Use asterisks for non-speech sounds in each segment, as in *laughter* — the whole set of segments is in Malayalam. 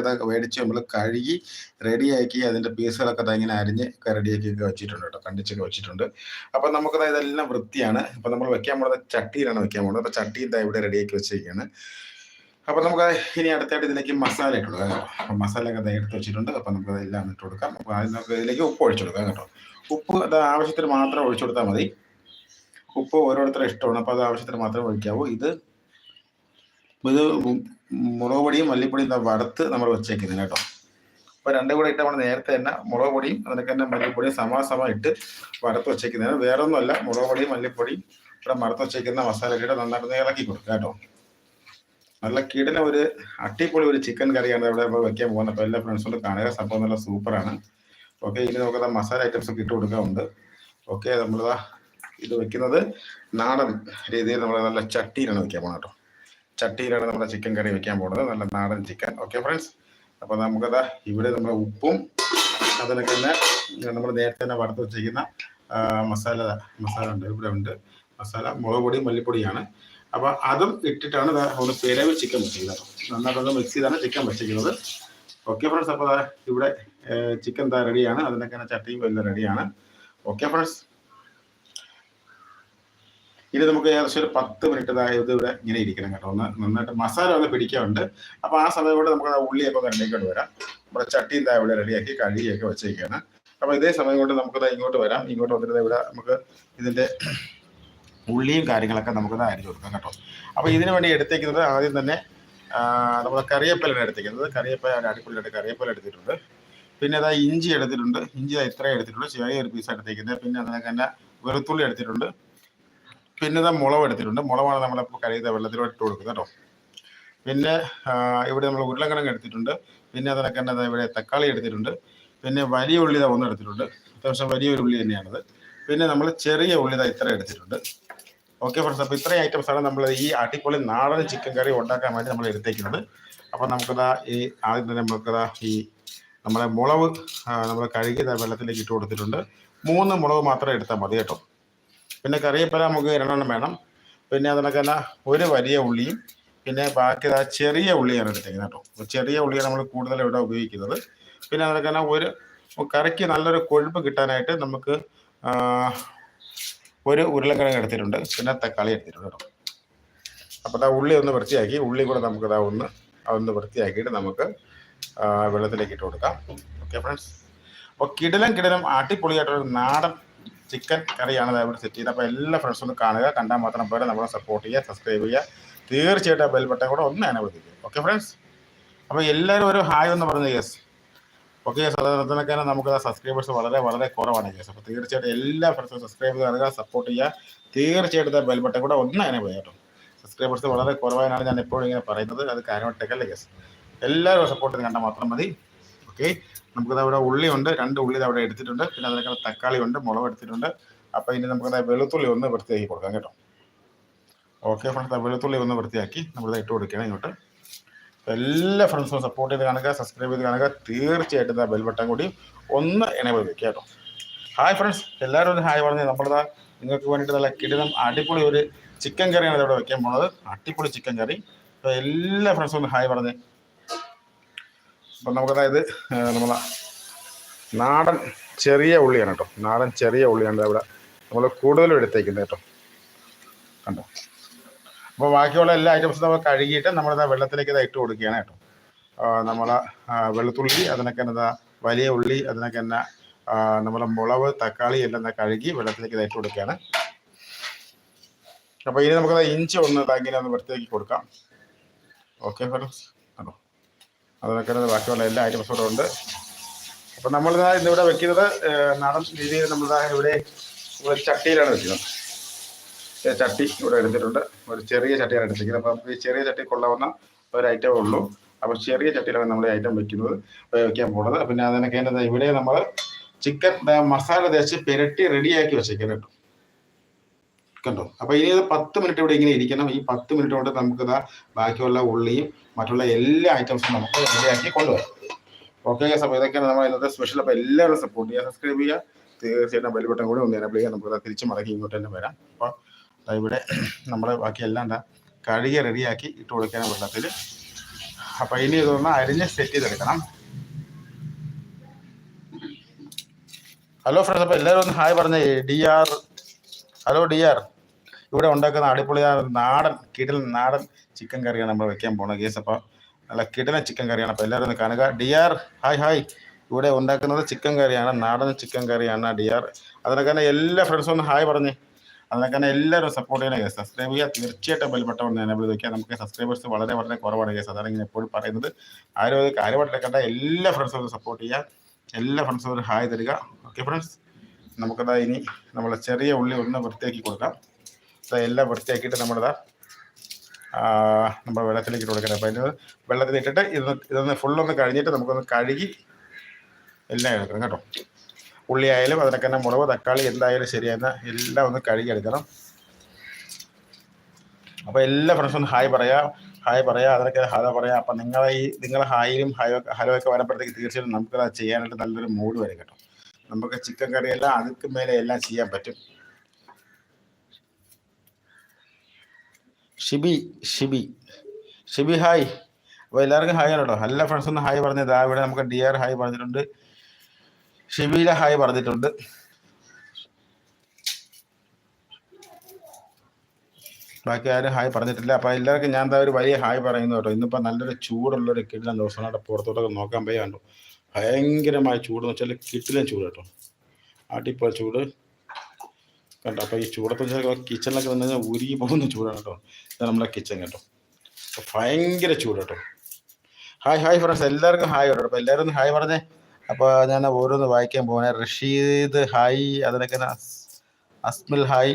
ഒക്കെ മേടിച്ച് നമ്മൾ കഴുകി റെഡിയാക്കി അതിന്റെ പീസുകളൊക്കെ ഇങ്ങനെ അരിഞ്ഞ് ഒക്കെ റെഡിയാക്കി ഒക്കെ വെച്ചിട്ടുണ്ട് കേട്ടോ. കണ്ടിച്ചൊക്കെ വെച്ചിട്ടുണ്ട്. അപ്പോൾ നമുക്കത് ഇതെല്ലാം വൃത്തിയാണ്. അപ്പോൾ നമ്മൾ വെക്കാൻ പോകുന്നത് ചട്ടിയിലാണ് വെക്കാൻ പോകുന്നത് അപ്പോൾ ചട്ടി ഇതാ ഇവിടെ റെഡിയാക്കി വെച്ചിരിക്കുകയാണ്. അപ്പോൾ നമുക്ക് ഇനി അടുത്തായിട്ട് ഇതിലേക്ക് മസാല ഇട്ട് കൊടുക്കാം മസാല ഒക്കെ എടുത്ത് വെച്ചിട്ടുണ്ട്. അപ്പോൾ നമുക്ക് എല്ലാം ഇട്ട് കൊടുക്കാം. അപ്പോൾ ആദ്യം നമുക്ക് ഇതിലേക്ക് ഉപ്പ് ഒഴിച്ചു കൊടുക്കാം കേട്ടോ. ഉപ്പ് അത് ആവശ്യത്തിന് മാത്രം ഒഴിച്ചു കൊടുത്താൽ മതി. ഉപ്പ് ഓരോരുത്തരുടെ ഇഷ്ടമാണ്. അപ്പോൾ അത് ആവശ്യത്തിന് മാത്രം ഒഴിക്കാവൂ. ഇത് ഇത് മുളക് പൊടിയും മല്ലിപ്പൊടിയും വറുത്ത് നമ്മൾ വെച്ചേക്കുന്നത് കേട്ടോ. അപ്പോൾ രണ്ടും കൂടെ ഇട്ട് നമ്മൾ നേരത്തെ തന്നെ മുളക് പൊടിയും അതിനൊക്കെ തന്നെ മല്ലിപ്പൊടിയും സമാസമ ഇട്ട് വറുത്ത് വെച്ചേക്കുന്നതാണ് വേറെ ഒന്നുമല്ല മുളക് പൊടിയും മല്ലിപ്പൊടിയും ഇവിടെ വറുത്ത് വെച്ചേക്കുന്ന മസാല ഇട്ട് നന്നായിട്ട് ഇളക്കി കൊടുക്കുക കേട്ടോ. നല്ല കിടന ഒരു അട്ടിപ്പൊളി ഒരു ചിക്കൻ കറിയാണ് ഇവിടെ ഇപ്പോൾ വെക്കാൻ പോകുന്നത്. അപ്പോൾ എല്ലാ ഫ്രണ്ട്സും കാണുക. സംഭവം നല്ല സൂപ്പറാണ്. ഓക്കെ ഇനി നമുക്ക് മസാല ഐറ്റംസ് ഒക്കെ ഇട്ട് കൊടുക്കാറുണ്ട് ഓക്കെ നമ്മളിതാ ഇത് വെക്കുന്നത് നാടൻ രീതിയിൽ നമ്മൾ നല്ല ചട്ടിയിലാണ് വെക്കാൻ പോകുന്നത് കേട്ടോ. ചട്ടിയിലാണ് നമ്മുടെ ചിക്കൻ കറി വെക്കാൻ പോകുന്നത്. നല്ല നാടൻ ചിക്കൻ. ഓക്കെ ഫ്രണ്ട്സ് അപ്പോൾ നമുക്കത് ഇവിടെ നമ്മുടെ ഉപ്പും അതിനൊക്കെ തന്നെ നമ്മൾ നേരത്തെ തന്നെ വറുത്ത് വെച്ചിരിക്കുന്ന മസാല മസാല ഉണ്ട്. ഇവിടെ ഉണ്ട്. മസാല മുളക് പൊടി മല്ലിപ്പൊടിയാണ്. അപ്പോൾ അതും ഇട്ടിട്ടാണ് ഒന്ന് പിരവ് ചിക്കൻ വെച്ചിരിക്കുന്നത്. നന്നായിട്ടൊന്ന് മിക്സ് ചെയ്താണ് ചിക്കൻ വെച്ചിരിക്കുന്നത്. ഓക്കെ ഫ്രണ്ട്സ് അപ്പോൾ ഇവിടെ ചിക്കൻ താ റെഡിയാണ് അതിനൊക്കെ ചട്ടിയും എല്ലാം റെഡിയാണ് ഓക്കെ ഫ്രണ്ട്സ് ഇനി നമുക്ക് ഏകദേശം ഒരു പത്ത് മിനിറ്റ് ഇത് ഇവിടെ ഇങ്ങനെ ഇരിക്കണം കേട്ടോ. ഒന്ന് നന്നായിട്ട് മസാല ഒന്ന് പിടിക്കാറുണ്ട് അപ്പോൾ ആ സമയം കൊണ്ട് നമുക്ക് ആ ഉള്ളിയൊക്കെ റെഡിയാക്കിട്ട് വരാം. നമ്മുടെ ചട്ടിയും ഇവിടെ റെഡിയാക്കി കഴുകിയൊക്കെ വെച്ചേക്കാണ്. അപ്പോൾ ഇതേ സമയം കൊണ്ട് നമുക്ക് ഇങ്ങോട്ട് വരാം. ഇങ്ങോട്ട് വന്നിട്ട് ഇവിടെ നമുക്ക് ഇതിന്റെ ഉള്ളിയും കാര്യങ്ങളൊക്കെ നമുക്ക് അരിഞ്ഞു കൊടുക്കാം കേട്ടോ. അപ്പോൾ ഇതിനു വേണ്ടി എടുത്തേക്കുന്നത് ആദ്യം തന്നെ നമ്മൾ കറിയപ്പലാണ് എടുത്തേക്കുന്നത്. കറിയപ്പല അടിപൊളിയായിട്ട് കറിയപ്പല എടുത്തിട്ടുണ്ട്. പിന്നെ അതാ ഇഞ്ചി എടുത്തിട്ടുണ്ട്. ഇഞ്ചി ഇത്രയും എടുത്തിട്ടുണ്ട് ചെറിയൊരു പീസ് എടുത്തേക്കുന്നത്. പിന്നെ അതിനൊക്കെ തന്നെ വെളുത്തുള്ളി എടുത്തിട്ടുണ്ട്. പിന്നെ ഇതാ മുളവ് എടുത്തിട്ടുണ്ട്. മുളവാണ് നമ്മളിപ്പോൾ കരയുന്ന വെള്ളത്തിലോട്ട് ഇട്ട് കൊടുക്കുന്നത് കേട്ടോ. പിന്നെ ഇവിടെ നമ്മൾ ഉരുളക്കിഴങ്ങ് എടുത്തിട്ടുണ്ട്. പിന്നെ അതിനൊക്കെ തന്നെ ഇവിടെ തക്കാളി എടുത്തിട്ടുണ്ട്. പിന്നെ വലിയ ഉള്ളി ഇതാ ഒന്ന് എടുത്തിട്ടുണ്ട്. അത്യാവശ്യം വലിയൊരു ഉള്ളി തന്നെയാണത്. പിന്നെ നമ്മൾ ചെറിയ ഉള്ളി ഇതാ ഇത്ര എടുത്തിട്ടുണ്ട്. ഓക്കെ ഫ്രണ്ട്സ് അപ്പോൾ ഇത്രയും ഐറ്റംസ് ആണ് നമ്മൾ ഈ അടിപൊളി നാടൻ ചിക്കൻ കറി ഉണ്ടാക്കാൻ വേണ്ടി നമ്മൾ എടുത്തേക്കുന്നത്. അപ്പോൾ നമുക്കിതാ ഈ ആദ്യം തന്നെ നമുക്കിതാ ഈ നമ്മളെ മുളക് നമ്മൾ കഴുകിയ വെള്ളത്തിലേക്ക് ഇട്ട് കൊടുത്തിട്ടുണ്ട്. മൂന്ന് മുളക് മാത്രം എടുത്താൽ മതി കേട്ടോ. പിന്നെ കറിയപ്പല നമുക്ക് രണ്ടെണ്ണം വേണം. പിന്നെ അതിനൊക്കെ ഒരു വലിയ ഉള്ളിയും പിന്നെ ബാക്കി ആ ചെറിയ ഉള്ളിയാണ് എടുത്തേക്കുന്നത് കേട്ടോ. ചെറിയ ഉള്ളിയാണ് നമ്മൾ കൂടുതൽ ഇവിടെ ഉപയോഗിക്കുന്നത്. പിന്നെ അതിനൊക്കെ ഒരു കറിക്ക് നല്ലൊരു കൊഴുപ്പ് കിട്ടാനായിട്ട് നമുക്ക് ഒരു ഉരുളക്കിഴങ്ങ് എടുത്തിട്ടുണ്ട്. പിന്നെ തക്കാളി എടുത്തിട്ടുണ്ട് കേട്ടോ. അപ്പോൾ ആ ഉള്ളി ഒന്ന് വൃത്തിയാക്കി ഉള്ളി കൂടെ നമുക്ക് ദാ ഒന്ന് അതൊന്ന് വൃത്തിയാക്കിയിട്ട് നമുക്ക് വെള്ളത്തിലേക്ക് ഇട്ട് കൊടുക്കാം. ഓക്കെ ഫ്രണ്ട്സ് അപ്പോൾ കിടലം കിടലം അടിപൊളിയായിട്ടൊരു നാടൻ ചിക്കൻ കറിയാണ് ഇവിടെ സെറ്റ് ചെയ്തത്. അപ്പോൾ എല്ലാ ഫ്രണ്ട്സും ഒന്ന് കാണുക. കണ്ടാൽ മാത്രം പോലെ നമ്മളെ സപ്പോർട്ട് ചെയ്യുക സബ്സ്ക്രൈബ് ചെയ്യുക. തീർച്ചയായിട്ടും ആ ബെൽ ബട്ടൺ കൂടെ ഒന്ന് അനുവദിക്കുക ഓക്കെ ഫ്രണ്ട്സ് അപ്പോൾ എല്ലാവരും ഒരു ഹായ് എന്ന് പറഞ്ഞു യെസ് ഓക്കെ സാധാരണക്കാരെ നമുക്ക് സബ്സ്ക്രൈബേഴ്സ് വളരെ വളരെ കുറവാണ് യെസ് അപ്പോൾ തീർച്ചയായിട്ടും എല്ലാ ഫ്രണ്ട്സും സബ്സ്ക്രൈബ് ചെയ്യുക സപ്പോർട്ട് ചെയ്യുക. തീർച്ചയായിട്ടും ബെൽ ബട്ടൺ കൂടെ ഒന്ന് അനുവദിക്കുക കേട്ടോ. സബ്സ്ക്രൈബേഴ്സ് വളരെ കുറവായാണ് ഞാൻ എപ്പോഴും ഇങ്ങനെ പറയുന്നത്. അത് കാര്യമായിട്ടൊക്കെ യെസ് എല്ലാവരും സപ്പോർട്ട് കണ്ടാൽ മാത്രം മതി. ഓക്കെ. നമുക്കത് അവിടെ ഉള്ളി ഉണ്ട്. രണ്ട് ഉള്ളി അവിടെ എടുത്തിട്ടുണ്ട്. പിന്നെ അതിനേക്കാൾ തക്കാളി ഉണ്ട് മുളക് എടുത്തിട്ടുണ്ട്. അപ്പോൾ ഇനി നമുക്കത് വെളുത്തുള്ളി ഒന്ന് വൃത്തിയാക്കി കൊടുക്കാം കേട്ടോ. ഓക്കെ ഫ്രണ്ട്സ് വെളുത്തുള്ളി ഒന്ന് വൃത്തിയാക്കി നമ്മളിത് ഇട്ട് കൊടുക്കണം ഇങ്ങോട്ട്. എല്ലാ ഫ്രണ്ട്സും സപ്പോർട്ട് ചെയ്ത് കാണുക സബ്സ്ക്രൈബ് ചെയ്ത് കാണുക. തീർച്ചയായിട്ടും ആ ബെൽ ബട്ടൺ കൂടി ഒന്ന് എനേബിൾ വെക്കുക കേട്ടോ. ഹായ് ഫ്രണ്ട്സ് എല്ലാവരും ഒന്ന് ഹായ് പറഞ്ഞ് നമ്മളിതാ നിങ്ങൾക്ക് വേണ്ടിയിട്ട് നല്ല കിടിലം അടിപൊളി ഒരു ചിക്കൻ കറിയാണ് ഇവിടെ വെക്കാൻ പോണത്. അടിപൊളി ചിക്കൻ കറി അപ്പോൾ എല്ലാ ഫ്രണ്ട്സും ഒന്ന് ഹായ് പറഞ്ഞ് അപ്പം നമുക്കതായത് നമ്മളെ നാടൻ ചെറിയ ഉള്ളിയാണ് കേട്ടോ. നാടൻ ചെറിയ ഉള്ളിയാണ് അവിടെ നമ്മൾ കൂടുതലും എടുത്തേക്കുന്നത് കേട്ടോ. കണ്ടോ? അപ്പോൾ ബാക്കിയുള്ള എല്ലാ ഐറ്റംസും നമ്മൾ കഴുകിയിട്ട് നമ്മളിതാ വെള്ളത്തിലേക്ക് ഇതാ ഇട്ട് കൊടുക്കുകയാണ് കേട്ടോ. നമ്മൾ വെളുത്തുള്ളി അതിനൊക്കെ എന്താ വലിയ ഉള്ളി അതിനൊക്കെ തന്നെ നമ്മളെ മുളവ് തക്കാളി എല്ലാം കഴുകി വെള്ളത്തിലേക്ക് ഇട്ട് കൊടുക്കുകയാണ്. അപ്പോൾ ഇനി നമുക്കത് ഇഞ്ചി ഒന്ന് ഇതാക്കി ഒന്ന് വൃത്തിയാക്കി കൊടുക്കാം. ഓക്കെ ഫ്രണ്ട്സ് കണ്ടോ വെക്കുന്നത് ബാക്കിയുള്ള എല്ലാ ഐറ്റംസും ഇവിടെ ഉണ്ട്. അപ്പം നമ്മളിതാ ഇന്നിവിടെ വെക്കുന്നത് നാടൻ രീതിയിൽ നമ്മളിതാ ഇവിടെ ഒരു ചട്ടിയിലാണ് വെക്കുന്നത്. ചട്ടി ഇവിടെ എടുത്തിട്ടുണ്ട്. ഒരു ചെറിയ ചട്ടിയാണ് എടുത്തിരിക്കുന്നത്. അപ്പം ഈ ചെറിയ ചട്ടി കൊള്ളാവുന്ന ഒരു ഐറ്റമേ ഉള്ളൂ. അപ്പോൾ ചെറിയ ചട്ടിയിലാണ് നമ്മൾ ഈ ഐറ്റം വെക്കുന്നത് വെക്കാൻ പോകുന്നത്. പിന്നെ അതിനൊക്കെ ഇവിടെ നമ്മൾ ചിക്കൻ മസാല തേച്ച് പുരട്ടി റെഡിയാക്കി വെച്ചേക്കാൻ കേട്ടോ. കണ്ടോ? അപ്പോൾ ഇനി ഇത് പത്ത് മിനിറ്റ് ഇവിടെ ഇങ്ങനെ ഇരിക്കണം. ഈ പത്ത് മിനിറ്റ് കൊണ്ട് നമുക്ക് ഇതാ ബാക്കിയുള്ള ഉള്ളിയും മറ്റുള്ള എല്ലാ ഐറ്റംസും നമുക്ക് റെഡിയാക്കി കൊണ്ടുവരാം. ഓക്കെ അപ്പോൾ ഇതൊക്കെയാണ് നമ്മൾ ഇന്നത്തെ സ്പെഷ്യൽ അപ്പോൾ എല്ലാവരും സപ്പോർട്ട് ചെയ്യുക സബ്സ്ക്രൈബ് ചെയ്യുക. തീർച്ചയായിട്ടും ബെൽ ബട്ടൺ കൂടി ഒന്ന് എനബിൾ ചെയ്യുക. നമുക്ക് തിരിച്ച് മടക്കി ഇങ്ങോട്ട് തന്നെ വരാം. അപ്പോൾ ഇവിടെ *clears throat* നമ്മൾ ബാക്കി എല്ലാം എന്താ കഴുകി റെഡിയാക്കി ഇട്ട് കൊടുക്കാൻ വെള്ളത്തിൽ അപ്പോൾ ഇനി ഇതൊന്ന് അരിഞ്ഞ് സെറ്റ് ചെയ്തെടുക്കണം. ഹലോ ഫ്രണ്ട്സ് അപ്പോൾ എല്ലാവരും ഒന്ന് ഹായ് പറഞ്ഞേ. D R hello D R ഇവിടെ ഉണ്ടാക്കുന്ന അടിപൊളിയായ നാടൻ കിടൽ നാടൻ ചിക്കൻ കറിയാണ് നമ്മൾ വെക്കാൻ പോകുന്നത് കേസ് അപ്പോൾ നല്ല കിടന ചിക്കൻ കറിയാണ്. അപ്പോൾ എല്ലാവരും ഒന്ന് കാണുക. ഡി ആർ ഹായ് ഹായ് ഇവിടെ ഉണ്ടാക്കുന്നത് ചിക്കൻ കറിയാണ് നാടൻ ചിക്കൻ കറിയാണ് ഡി ആർ അതിനൊക്കെ തന്നെ എല്ലാ ഫ്രണ്ട്സും ഒന്ന് ഹായ് പറഞ്ഞേ. അതിനൊക്കെ തന്നെ എല്ലാവരും സപ്പോർട്ട് ചെയ്യണേ കേസ് സബ്സ്ക്രൈബ് ചെയ്യുക. തീർച്ചയായിട്ടും ബെൽബട്ടൺ എനേബിൾ വയ്ക്കുക നമുക്ക് സബ്സ്ക്രൈബേഴ്സ് വളരെ വളരെ കുറവാണ് കേസ് അതാണ് ഇങ്ങനെ എപ്പോഴും പറയുന്നത്. ആരും അത് കാര്യമായിട്ടെടുക്കേണ്ട എല്ലാ ഫ്രണ്ട്സും ഒന്ന് സപ്പോർട്ട് ചെയ്യുക. എല്ലാ ഫ്രണ്ട്സും ഒരു ഹായ് തരിക. ഓക്കെ ഫ്രണ്ട്സ് നമുക്കതാ ഇനി നമ്മളെ ചെറിയ ഉള്ളി ഒന്ന് വൃത്തിയാക്കി കൊടുക്കാം. എല്ലാം വൃത്തിയാക്കിയിട്ട് നമ്മളിതാ നമ്മൾ വെള്ളത്തിലേക്ക് കൊടുക്കണം. അപ്പം അതിന് വെള്ളത്തിൽ ഇട്ടിട്ട് ഇതൊന്ന് ഇതൊന്ന് ഫുള്ളൊന്ന് കഴിഞ്ഞിട്ട് നമുക്കൊന്ന് കഴുകി എല്ലാം എടുക്കണം കേട്ടോ. ഉള്ളി ആയാലും അതിനൊക്കെ തന്നെ മുളക് തക്കാളി എന്തായാലും ശരിയെന്ന് എല്ലാം ഒന്ന് കഴുകി എടുക്കണം. അപ്പോൾ എല്ലാ ഫ്രണ്ട്സും ഹായ് പറയാം ഹായ് പറയാം അതിനൊക്കെ ഹലോ പറയാം. അപ്പം നിങ്ങളെ ഈ നിങ്ങളെ ഹായിലും ഹലോ ഹലോ ഒക്കെ വരുമ്പോഴത്തേക്ക് തീർച്ചയായിട്ടും നമുക്കത് ചെയ്യാനായിട്ട് നല്ലൊരു മൂഡ് വരും കേട്ടോ. നമുക്ക് ചിക്കൻ കറിയെല്ലാം അതുക്ക് മേലെ എല്ലാം ചെയ്യാൻ പറ്റും. ഷിബി ഷിബി. ഷിബി ഹായ്. അപ്പോൾ എല്ലാവർക്കും ഹായ് ആണല്ലോ എല്ലാ ഫ്രണ്ട്സ് ഒന്ന് ഹായ് പറഞ്ഞത് ആ ഇവിടെ നമുക്ക് ഡി ആർ ഹായ് പറഞ്ഞിട്ടുണ്ട്. ഷിബിയിലെ ഹായ് പറഞ്ഞിട്ടുണ്ട്. ബാക്കി ആരും ഹായ് പറഞ്ഞിട്ടില്ല. അപ്പോൾ എല്ലാവർക്കും ഞാൻ എന്താ ഒരു വലിയ ഹായ് പറയുന്നു കേട്ടോ. ഇന്നിപ്പോൾ നല്ലൊരു ചൂടുള്ളൊരു കിടിലൻ ദിവസമാണ്. അവിടെ പുറത്തോട്ടൊക്കെ നോക്കാൻ പോയി കണ്ടു. ഭയങ്കരമായ ചൂട് എന്ന് വെച്ചാൽ കിട്ടിലും ചൂട് കേട്ടോ. ആട്ടിപ്പോൾ ചൂട്. കണ്ടോ? അപ്പോൾ ഈ ചൂടത്ത് കിച്ചണിലൊക്കെ വന്നു കഴിഞ്ഞാൽ ഉരുകി പോകുന്ന ചൂടാണ് കേട്ടോ. ഇത് നമ്മുടെ കിച്ചൺ കേട്ടോ. അപ്പോൾ ഭയങ്കര ചൂട് കേട്ടോ. ഹായ് ഹായ് ഫ്രണ്ട്സ് എല്ലാവർക്കും ഹായ് കേട്ടോ അപ്പോൾ എല്ലാവരും ഹായ് പറഞ്ഞേ. അപ്പോൾ ഞാൻ ഓരോന്ന് വായിക്കാൻ പോകുന്നത് റഷീദ് ഹായ് അതിനൊക്കെ തന്നെ അസ്മിൽ ഹായ്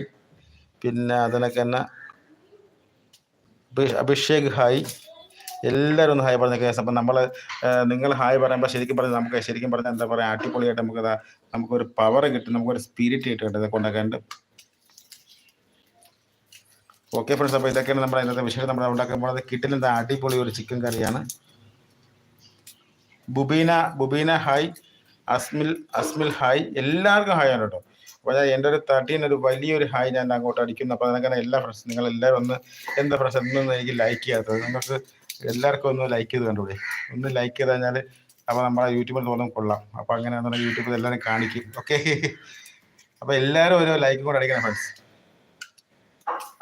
പിന്നെ അതിനൊക്കെ തന്നെ അഭിഷേക് ഹായ് എല്ലാവരും ഒന്ന് ഹായ് പറഞ്ഞ കേസ്. അപ്പം നമ്മൾ നിങ്ങൾ ഹായ് പറയുമ്പോൾ ശരിക്കും പറഞ്ഞാൽ നമുക്ക് ശരിക്കും പറഞ്ഞാൽ എന്താ പറയുക അടിപൊളിയായിട്ട് നമുക്ക് നമുക്കൊരു പവർ കിട്ടും നമുക്കൊരു സ്പിരിറ്റ് കിട്ടും കേട്ടോ ഇതൊക്കെ ഉണ്ടാക്കാണ്ട് ഓക്കെ ഫ്രണ്ട്സ് അപ്പോൾ ഇതൊക്കെയാണ് നമ്മുടെ ഇന്നത്തെ വിഷയം നമ്മൾ ഉണ്ടാക്കാൻ അത് കിട്ടുന്നത് അടിപൊളി ഒരു ചിക്കൻ കറിയാണ്. ബുബീന ബുബീന ഹായ് അസ്മിൽ അസ്മിൽ ഹായ് എല്ലാവർക്കും ഹായ് ആണ് കേട്ടോ. അപ്പോൾ ഞാൻ എന്റെ ഒരു തട്ടീന് ഒരു വലിയൊരു ഹായ് ഞാൻ അങ്ങോട്ട് അടിക്കുന്നു. അപ്പോൾ അതിനൊക്കെ എല്ലാ ഫ്രണ്ട്സ് നിങ്ങൾ എല്ലാവരും ഒന്ന് എന്താ ഫ്രണ്ട്സ് എന്നൊന്നും എനിക്ക് ലൈക്ക് ചെയ്യാത്തത് നിങ്ങൾക്ക് എല്ലാവർക്കും ഒന്ന് ലൈക്ക് ചെയ്ത് കണ്ടുകൂടെ ഒന്ന് ലൈക്ക് ചെയ്ത് കഴിഞ്ഞാൽ അപ്പോൾ നമ്മളെ യൂട്യൂബിൽ തോന്നും കൊള്ളാം. അപ്പോൾ അങ്ങനെ ആണെന്നുണ്ടെങ്കിൽ യൂട്യൂബിൽ എല്ലാവരും കാണിക്കും. ഓക്കെ അപ്പോൾ എല്ലാവരും ഓരോ ലൈക്കും കൂടെ അടിക്കണം ഫ്രണ്ട്സ്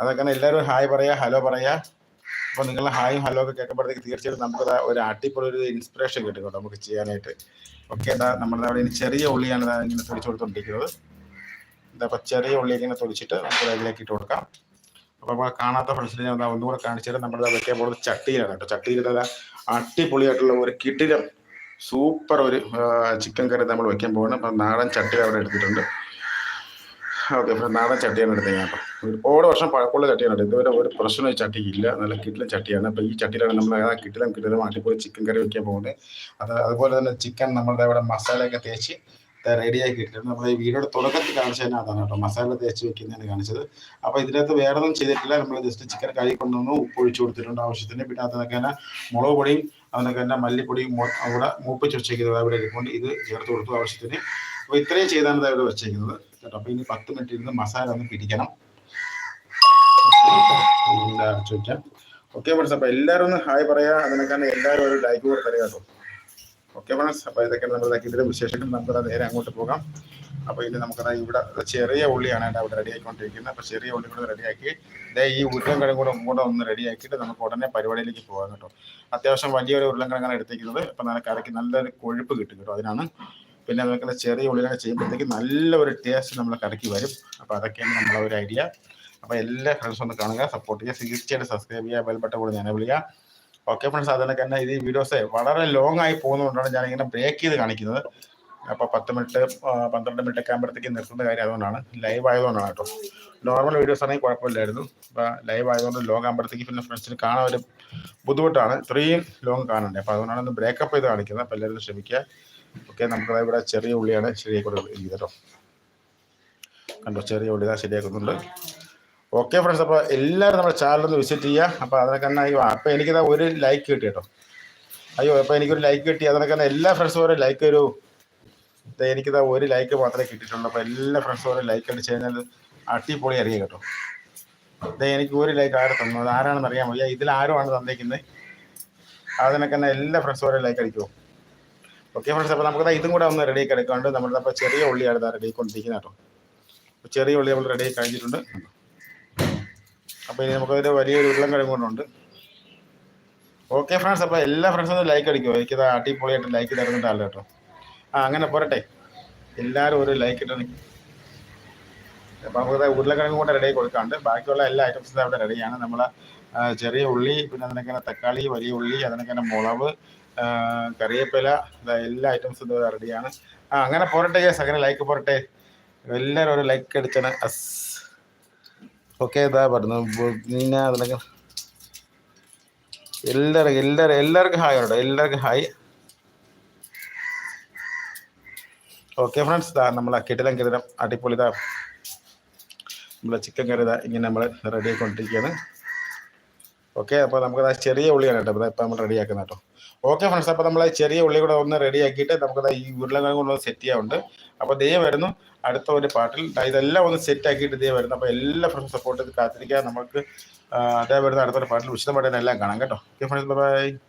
അതൊക്കെ എല്ലാവരും ഹായ് പറയാ ഹലോ പറയാ. അപ്പോൾ നിങ്ങളുടെ ഹായും ഹലോ ഒക്കെ കേൾക്കുമ്പോഴത്തേക്ക് തീർച്ചയായിട്ടും നമുക്ക് ഒരു അടിപൊളി ഒരു ഇൻസ്പിറേഷൻ കിട്ടും കേട്ടോ നമുക്ക് ചെയ്യാനായിട്ട്. ഓക്കെ എന്താ നമ്മുടെ അവിടെ ചെറിയ ഉള്ളിയാണ് ഇങ്ങനെ തൊടിച്ചു കൊടുത്തോണ്ടിരിക്കുന്നത്. എന്താ ചെറിയ ഉള്ളി ഇങ്ങനെ തൊടിച്ചിട്ട് നമുക്ക് അതിലേക്ക് ഇട്ട് കൊടുക്കാം. അപ്പോൾ കാണാത്ത ഫ്രണ്ട്സിന് ഞാൻ ഒന്നുകൂടെ കാണിച്ചിട്ട് നമ്മുടെ വെക്കാൻ പോകുന്നത് ചട്ടിയിലാണ് കേട്ടോ. ചട്ടിയിലത് അടിപൊളിയായിട്ടുള്ള ഒരു കിട്ടിലും സൂപ്പർ ഒരു ചിക്കൻ കറി നമ്മൾ വെക്കാൻ പോകുന്നത് അപ്പം നാടൻ ചട്ടി അവിടെ എടുത്തിട്ടുണ്ട്. ഓക്കെ നാടൻ ചട്ടിയാണ് എടുത്തത് ഞാൻ. അപ്പം ഒരുപാട് വർഷം പഴക്കമുള്ള ചട്ടിയാണ്. ഇതുവരെ ഒരു പ്രശ്നം ഈ ചട്ടിക്ക് ഇല്ല നല്ല കിട്ടിലും ചട്ടിയാണ്. അപ്പം ഈ ചട്ടിയിലാണ് നമ്മൾ ആ കിട്ടിലും കിട്ടിലും അടിപൊളി ചിക്കൻ കറി വെക്കാൻ പോകുന്നത്. അത് അതുപോലെ തന്നെ ചിക്കൻ നമ്മളുടെ അവിടെ മസാലയൊക്കെ തേച്ച് റെഡിയാക്കി ഇട്ടിട്ടുണ്ട് നമ്മൾ ഈ വീഡിയോയുടെ തുടക്കത്തിൽ കാണിച്ചു തന്നെ അതാണ് കേട്ടോ. മസാല തേച്ച് വെക്കുന്നതാണ് കാണിച്ചത്. അപ്പോൾ ഇതിനകത്ത് വേറെ ഒന്നും ചെയ്തിട്ടില്ല. നമ്മൾ ജസ്റ്റ് ചിക്കൻ കഴുകി കൊണ്ടുവന്നു ഉപ്പ് ഒഴിച്ചു കൊടുത്തിട്ടുണ്ട് ആവശ്യത്തിന്. പിന്നെ അതിനൊക്കെ തന്നെ മുളക് പൊടിയും അതിനൊക്കെ തന്നെ മല്ലിപ്പൊടിയും അവിടെ മൂപ്പിച്ച് വെച്ചേക്കുന്നത് അവിടെ ഇരിക്കൊണ്ട് ഇത് ചേർത്ത് കൊടുത്തു ആവശ്യത്തിന്. അപ്പോൾ ഇത്രയും ചെയ്താണ് ഇവിടെ വെച്ചേക്കുന്നത്. കേട്ടോ. അപ്പോൾ ഇനി പത്ത് മിനിറ്റ് ഇരുന്ന് മസാല ഒന്ന് പിടിക്കണം. ഓക്കെ ഫ്രണ്ട്സ് അപ്പോൾ എല്ലാവരും ഒന്ന് ഹായ് പറയാ. അതിനൊക്കെ എല്ലാവരും ഒരു ലൈക്ക് കൂടെ തരിക കേട്ടോ. ഓക്കെ ഫ്രണ്ട്സ് അപ്പോൾ ഇതൊക്കെ നമ്മൾ ഇതിന്റെ വിശേഷങ്ങൾ. നമുക്ക് നേരെ അങ്ങോട്ട് പോകാം. അപ്പോൾ ഇനി നമുക്കത് ഇവിടെ ചെറിയ ഉള്ളിയാണ് അവിടെ റെഡി ആയിക്കൊണ്ടിരിക്കുന്നത്. അപ്പോൾ ചെറിയ ഉള്ളി കൂടെ റെഡിയാക്കി ഇതേ ഈ ഉരുളൻകിഴങ്ങ് കൂടെ കൂടെ ഒന്ന് റെഡിയാക്കിയിട്ട് നമുക്ക് ഉടനെ പരിപാടിയിലേക്ക് പോകാം കേട്ടോ. അത്യാവശ്യം വലിയൊരു ഉരുളൻകിഴങ്ങാണ് എടുത്തേക്കുന്നത് അപ്പോൾ നല്ല കറക്കി നല്ലൊരു കൊഴുപ്പ് കിട്ടും കേട്ടോ അതിനാണ്. പിന്നെ നമുക്ക് ചെറിയ ഉള്ളിലൊക്കെ ചെയ്യുമ്പോഴത്തേക്ക് നല്ല ഒരു ടേസ്റ്റ് നമ്മൾ കറക്കി വരും. അപ്പോൾ അതൊക്കെയാണ് നമ്മളെ ഒരു ഐഡിയ അപ്പോൾ എല്ലാ ഫ്രണ്ട്സും ഒന്ന് കാണുക. സപ്പോർട്ട് ചെയ്യുക. തീർച്ചയായിട്ടും സബ്സ്ക്രൈബ് ചെയ്യുക. ബെൽബട്ടൻ കൂടെ ഞാൻ വിളിക്കുക. ഓക്കെ ഫ്രണ്ട്സ് അതുപോലെ തന്നെ ഇത് വീഡിയോസ് വളരെ ലോങ് ആയി പോകുന്നതുകൊണ്ടാണ് ഞാൻ ഇങ്ങനെ ബ്രേക്ക് ചെയ്ത് കാണിക്കുന്നത്. അപ്പോൾ പത്ത് മിനിറ്റ് പന്ത്രണ്ട് മിനിറ്റ് ഒക്കെ ആകുമ്പോഴത്തേക്ക് നിർത്തുന്ന കാര്യം അതുകൊണ്ടാണ്. ലൈവ് ആയതുകൊണ്ടാണ് കേട്ടോ. നോർമൽ വീഡിയോസ് ആണെങ്കിൽ കുഴപ്പമില്ലായിരുന്നു. അപ്പോൾ ലൈവ് ആയതുകൊണ്ട് ലോങ് ആകുമ്പോഴത്തേക്ക് പിന്നെ ഫ്രണ്ട്സിന് കാണാൻ ഒരു ബുദ്ധിമുട്ടാണ്. ഇത്രയും ലോങ് കാണണ്ടേ? അപ്പോൾ അതുകൊണ്ടാണ് ഒന്ന് ബ്രേക്കപ്പ് ചെയ്ത് കാണിക്കുന്നത്. അപ്പോൾ എല്ലാവരും ശ്രമിക്കുക. ഓക്കെ നമുക്ക് ഇവിടെ ചെറിയ ഉള്ളിയാണ് ശരിയാക്കി കേട്ടോ. കണ്ടോ? ചെറിയ ഉള്ളി ശരിയാക്കുന്നുണ്ട്. ഓക്കെ ഫ്രണ്ട്സ് അപ്പോൾ എല്ലാവരും നമ്മുടെ ചാനൽ ഒന്ന് വിസിറ്റ് ചെയ്യുക. അപ്പോൾ അതിനൊക്കെ തന്നെ അയ്യോ അപ്പോൾ എനിക്കിതാ ഒരു ലൈക്ക് കിട്ടി കേട്ടോ. അയ്യോ അപ്പോൾ എനിക്കൊരു ലൈക്ക് കിട്ടി. അതിനൊക്കെ തന്നെ എല്ലാ ഫ്രണ്ട്സും ഒരു ലൈക്ക് ഒരു എനിക്കിതാ ഒരു ലൈക്ക് മാത്രമേ കിട്ടിയിട്ടുള്ളൂ. അപ്പോൾ എല്ലാ ഫ്രണ്ട്സും ഒരു ലൈക്ക് അടിച്ച് കഴിഞ്ഞാൽ അടിപൊളി അറിയാം കേട്ടോ. ദേ എനിക്ക് ഒരു ലൈക്ക് ആരെ അത് ആരാണെന്ന് അറിയാൻ വയ്യ. ഇതിൽ ആരുമാണ് തന്നേക്കുന്നത് അതിനൊക്കെ തന്നെ എല്ലാ ഫ്രണ്ട്സും ഓരോ ലൈക്ക് അടിക്കുമോ ഓക്കെ ഫ്രണ്ട്സ് അപ്പോൾ നമുക്ക് ഇതും കൂടെ ഒന്ന് റെഡി ആക്കി എടുക്കാണ്ട് നമ്മുടെ അപ്പോൾ ചെറിയ ഉള്ളിയാണ് ഇതാ റെഡി ആയിക്കൊണ്ടിരിക്കുന്നത് കേട്ടോ. ചെറിയ ഉള്ളി നമ്മൾ റെഡി ആയി കഴിഞ്ഞിട്ടുണ്ട്. അപ്പോൾ ഇനി നമുക്കൊരു വലിയൊരു ഉള്ളം കഴിവുകൊണ്ടുണ്ട് കൊണ്ടുണ്ട്. ഓക്കെ ഫ്രണ്ട്സ് അപ്പോൾ എല്ലാ ഫ്രണ്ട്സും ഒന്ന് ലൈക്ക് അടിക്കുമോ എനിക്ക് അടിപൊളിയായിട്ട് ലൈക്ക് തരുന്നുണ്ടല്ലോ കേട്ടോ. ആ അങ്ങനെ പോരട്ടെ. എല്ലാവരും ഒരു ലൈക്ക് ഇട്ടു അപ്പോൾ നമുക്ക് ഉരുളക്കിഴങ്ങ് കൊണ്ട് റെഡി കൊടുക്കാണ്ട് ബാക്കിയുള്ള എല്ലാ ഐറ്റംസും അവിടെ റെഡിയാണ് നമ്മൾ ചെറിയ ഉള്ളി പിന്നെ അതിനൊക്കെ തക്കാളി വലിയ ഉള്ളി അതിനൊക്കെ കറിവേപ്പില ഇതാ എല്ലാ ഐറ്റംസും ഇതുവരെ റെഡിയാണ് ആ അങ്ങനെ പോരട്ടെ യെസ് അങ്ങനെ ലൈക്ക് പോരട്ടെ. എല്ലാവരും ഒരു ലൈക്ക് അടിച്ചാണ് അസ് ഓക്കെ ഇതാ പറഞ്ഞു പിന്നെ അതിനൊക്കെ എല്ലാവർക്കും എല്ലാവരും എല്ലാവർക്കും ഹായ് ഉണ്ടോ എല്ലാവർക്കും ഹായ്. ഓക്കെ ഫ്രണ്ട്സ് ഇതാ നമ്മൾ കെട്ടിടം കിടിലം അടിപൊളി ഇതാ നമ്മളെ ചിക്കൻ കറി ഇതാ ഇങ്ങനെ നമ്മൾ റെഡി ആയിക്കൊണ്ടിരിക്കുകയാണ്. ഓക്കെ അപ്പോൾ നമുക്ക് ദാ ചെറിയ ഉള്ളിയാണ് കേട്ടോ. ഇപ്പോൾ നമ്മൾ റെഡി ആക്കുന്നത് കേട്ടോ. ഓക്കെ ഫ്രണ്ട്സ് അപ്പോൾ നമ്മൾ ചെറിയ ഉള്ളി കൂടെ ഒന്ന് റെഡി ആക്കിയിട്ട് നമുക്ക് ഈ ഉരുളക്കിഴങ്ങ് കൊണ്ട് സെറ്റ് ചെയ്യാറുണ്ട് അപ്പോൾ ദേ വരുന്നു. അടുത്ത ഒരു പാട്ടിൽ. ഇതെല്ലാം ഒന്ന് സെറ്റ് ആക്കിയിട്ട് ദേ വരുന്നു. അപ്പോൾ എല്ലാ ഫ്രണ്ട്സും സപ്പോർട്ട് ചെയ്ത് കാത്തിരിക്കുക. നമുക്ക് അതേ വരുന്ന അടുത്തൊരു പാട്ടിൽ വിശദമായിട്ട് എല്ലാം കാണാം. കേട്ടോ. Okay friends bye